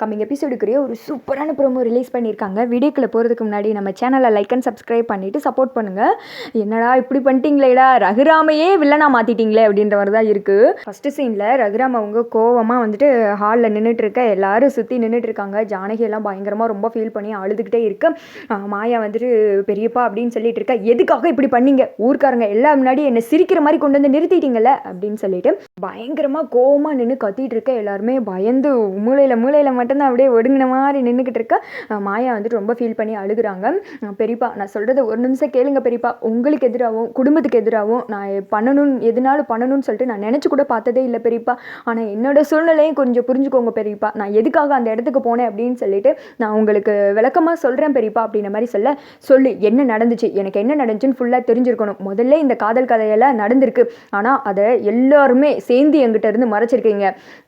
Coming எபிசோடுக்குரிய ஒரு சூப்பரான promo release பண்ணியிருக்காங்க. வீடியோக்குள்ளே போகிறதுக்கு முன்னாடி நம்ம சேனலை லைக் அண்ட் சப்ஸ்கிரைப் பண்ணிவிட்டு சப்போர்ட் பண்ணுங்கள் என்னடா இப்படி பண்ணிட்டீங்களேடா? ரகுராமையே வில்லனா மாற்றிட்டீங்களே அப்படின்ற மாதிரி தான் இருக்குது ஃபஸ்ட்டு சீனில் ரகுராம் அவங்க கோவமாக வந்துட்டு ஹாலில் நின்றுட்டுருக்க எல்லோரும் எல்லாரும் சுற்றி நின்றுட்டு இருக்காங்க பயங்கரமாக ரொம்ப ஃபீல் பண்ணி அழுதுகிட்டே இருக்கு. மாயா வந்துட்டு பெரியப்பா அப்படின்னு சொல்லிட்டு இருக்கா. எதுக்காக இப்படி பண்ணீங்க? ஊர்க்காரங்க எல்லாம் முன்னாடி என்னை சிரிக்கிற மாதிரி கொண்டு வந்து நிறுத்திட்டீங்கல்ல அப்படின்னு சொல்லிட்டு பயங்கரமாக கோவமாக நின்று கத்திட்டு இருக்க. எல்லாருமே பயந்து மூளையில் மூளையில் மட்டும்தான் அப்படியே ஒடுங்கின மாதிரி நின்றுக்கிட்டு இருக்க மாயா வந்துட்டு ரொம்ப ஃபீல் பண்ணி அழுகுறாங்க. பெரியப்பா நான் சொல்கிறத ஒரு நிமிஷம் கேளுங்க பெரியப்பா. உங்களுக்கு எதிராகவும் குடும்பத்துக்கு எதிராகவும் நான் பண்ணணும்னு எதுனாலும் பண்ணணும்னு சொல்லிட்டு நான் நினச்சி கூட பார்த்ததே இல்லை பெரியப்பா. ஆனால் என்னோட சூழ்நிலையும் கொஞ்சம் புரிஞ்சுக்கோங்க பெரியப்பா. நான் எதுக்காக அந்த இடத்துக்கு போனேன் அப்படின்னு சொல்லிட்டு நான் உங்களுக்கு விளக்கமாக சொல்கிறேன் பெரியப்பா அப்படின்ற மாதிரி சொல்ல சொல்லு என்ன நடந்துச்சு? எனக்கு என்ன நடந்துச்சுன்னு ஃபுல்லாக தெரிஞ்சிருக்கணும். முதல்ல இந்த காதல் கதையெல்லாம் நடந்திருக்கு. ஆனால் அதை எல்லாருமே சேர்ந்து எங்கிட்ட இருந்து மறைச்சிருக்கீங்க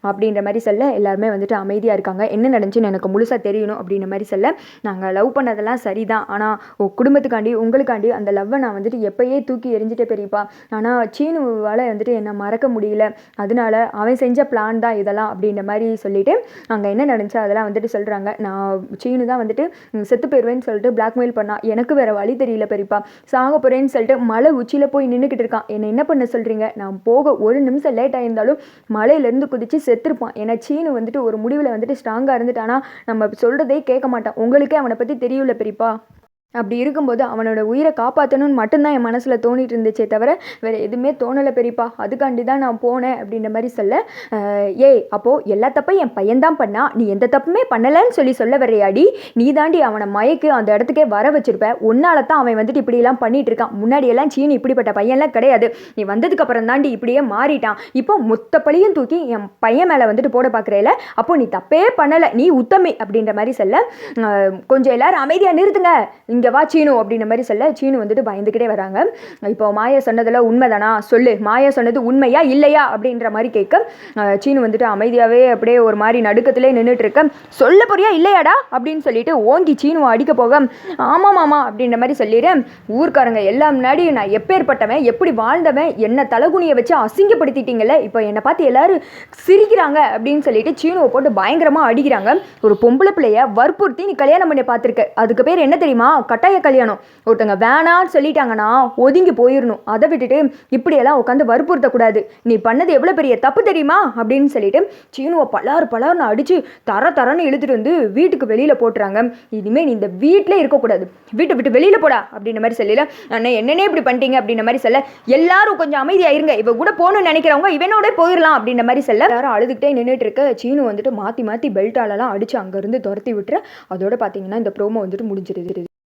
அப்படின்ற மாதிரி சொல்ல எல்லாருமே வந்துட்டு அமைதியாக இருக்காங்க. என்ன நடந்துச்சுன்னு எனக்கு முழுசாக தெரியணும் அப்படின்ற மாதிரி சொல்ல நாங்கள் லவ் பண்ணதெல்லாம் சரிதான். ஆனால் குடும்பத்துக்காண்டி உங்களுக்காண்டி அந்த லவ்வை நான் வந்துட்டு எப்பயே தூக்கி எரிஞ்சிட்டே பெரியப்பா. ஆனால் சீனுவால் வந்துட்டு என்னை மறக்க முடியல. அதனால அவன் செஞ்ச பிளான் தான் இதெல்லாம் அப்படின்ற மாதிரி சொல்லிட்டு அங்கே என்ன நடந்துச்சு அதெல்லாம் வந்துட்டு சொல்கிறாங்க நான் சீனு தான் வந்துட்டு செத்து போயிடுவேன்னு சொல்லிட்டு பிளாக்மெயில் பண்ணா. எனக்கு வேற வழி தெரியல பெரியப்பா. சாக போகிறேன்னு சொல்லிட்டு மலை உச்சியில் போய் நின்றுக்கிட்டு இருக்கான். என்னை என்ன பண்ண சொல்கிறீங்க நான் போக ஒரு நிமிஷம் லேட் ஆயிருந்தாலும் மலையிலேருந்து குதிச்சு செத்துருப்பான். ஏன்னா சீனு வந்துட்டு ஒரு முடிவில் வந்துட்டு ஸ்ட்ராங்காக இருந்துட்டானா நம்ம சொல்கிறதே கேட்க மாட்டான் உங்களுக்கே அவனை பற்றி தெரியல பெரியப்பா அப்படி இருக்கும்போது அவனோட உயிரை காப்பாற்றணும்னு மட்டும்தான் என் மனசில் தோணிட்டு இருந்துச்சே தவிர வேறு எதுவுமே தோணலை பெரியப்பா. அதுக்காண்டி தான் நான் போனேன் அப்படின்ற மாதிரி சொல்ல ஏய் அப்போது எல்லா தப்பையும் என் பையன்தான் பண்ணா நீ எந்த தப்புமே பண்ணலைன்னு சொல்லி சொல்ல வரையாடி நீ தாண்டி அவனை மயக்கு அந்த இடத்துக்கே வர வச்சிருப்ப. உன்னால தான் அவன் வந்துட்டு இப்படியெல்லாம் பண்ணிட்டு இருக்கான். முன்னாடியெல்லாம் சீனி இப்படிப்பட்ட பையன்லாம் கிடையாது. நீ வந்ததுக்கப்புறம் தாண்டி இப்படியே மாறிட்டான். இப்போ மொத்த பழியும் தூக்கி என் பையன் மேலே வந்துட்டு போட பார்க்குறேல அப்போது நீ தப்பே பண்ணலை. நீ உத்தமி அப்படின்ற மாதிரி சொல்ல கொஞ்சம் எல்லாரும் அமைதியாக நிறுத்துங்க. இங்கே வா சீனு அப்படின்ற மாதிரி சொல்ல சீனு வந்துட்டு பயந்துக்கிட்டே வராங்க. இப்போ மாயா சொன்னதில் உண்மைதானா? சொல்லு. மாயா சொன்னது உண்மையா இல்லையா? அப்படின்ற மாதிரி கேட்க சீனு வந்துட்டு அமைதியாகவே அப்படியே ஒரு மாதிரி நடுக்கத்திலே நின்றுட்டு இருக்க சொல்ல போறியா இல்லையாடா? அப்படின்னு சொல்லிட்டு ஓங்கி சீனுவை அடிக்க போக ஆமாம் மாமா அப்படின்ற மாதிரி சொல்லிடுறேன் ஊர்க்காரங்க எல்லாம் முன்னாடி நான் எப்பேற்பட்டவன் எப்படி வாழ்ந்தவன் என்ன தலகுனியை வச்சு அசிங்கப்படுத்திட்டீங்கல்ல? இப்போ என்னை பார்த்து எல்லாரும் சிரிக்கிறாங்க அப்படின்னு சொல்லிட்டு சீனுவை போட்டு பயங்கரமாக அடிக்கிறாங்க. ஒரு பொம்பளை பிள்ளைய வற்புறுத்தி நீ கல்யாணம் பண்ணி பார்த்துருக்க. அதுக்கு பேர் என்ன தெரியுமா? கட்டாய கல்யாணம். ஒருத்தங்க வேணான்னு சொல்லிட்டாங்கன்னா ஒதுங்கி போயிடணும் அதை விட்டுட்டு இப்படியெல்லாம் உட்காந்து வற்புறுத்தக்கூடாது. நீ பண்ணது எவ்வளோ பெரிய தப்பு தெரியுமா? அப்படின்னு சொல்லிட்டு சீனுவை பலார் பலார்னு அடித்து தர தரன்னு இழுத்துட்டு வந்து வீட்டுக்கு வெளியில் போட்டுறாங்க. இனிமேல் நீ இந்த வீட்டிலே இருக்கக்கூடாது. வீட்டை விட்டு வெளியில் போடா அப்படின்ற மாதிரி சொல்லல. அண்ணே என்னன்னே இப்படி பண்ணிட்டீங்க அப்படின்ற மாதிரி சொல்ல எல்லாரும் கொஞ்சம் அமைதியாக இருங்க இவ கூட போகணும்னு நினைக்கிறவங்க இவனோட போயிடலாம் அப்படின்ற மாதிரி சொல்ல எல்லாரும் அழுதுகிட்டே நின்றுட்டு இருக்க சீனு வந்துட்டு மாற்றி மாற்றி பெல்ட்டாலலாம் அடித்து அங்கேருந்து துரத்தி விட்டுற. அதோட பார்த்தீங்கன்னா இந்த ப்ரோமோ வந்துட்டு முடிஞ்சிருது.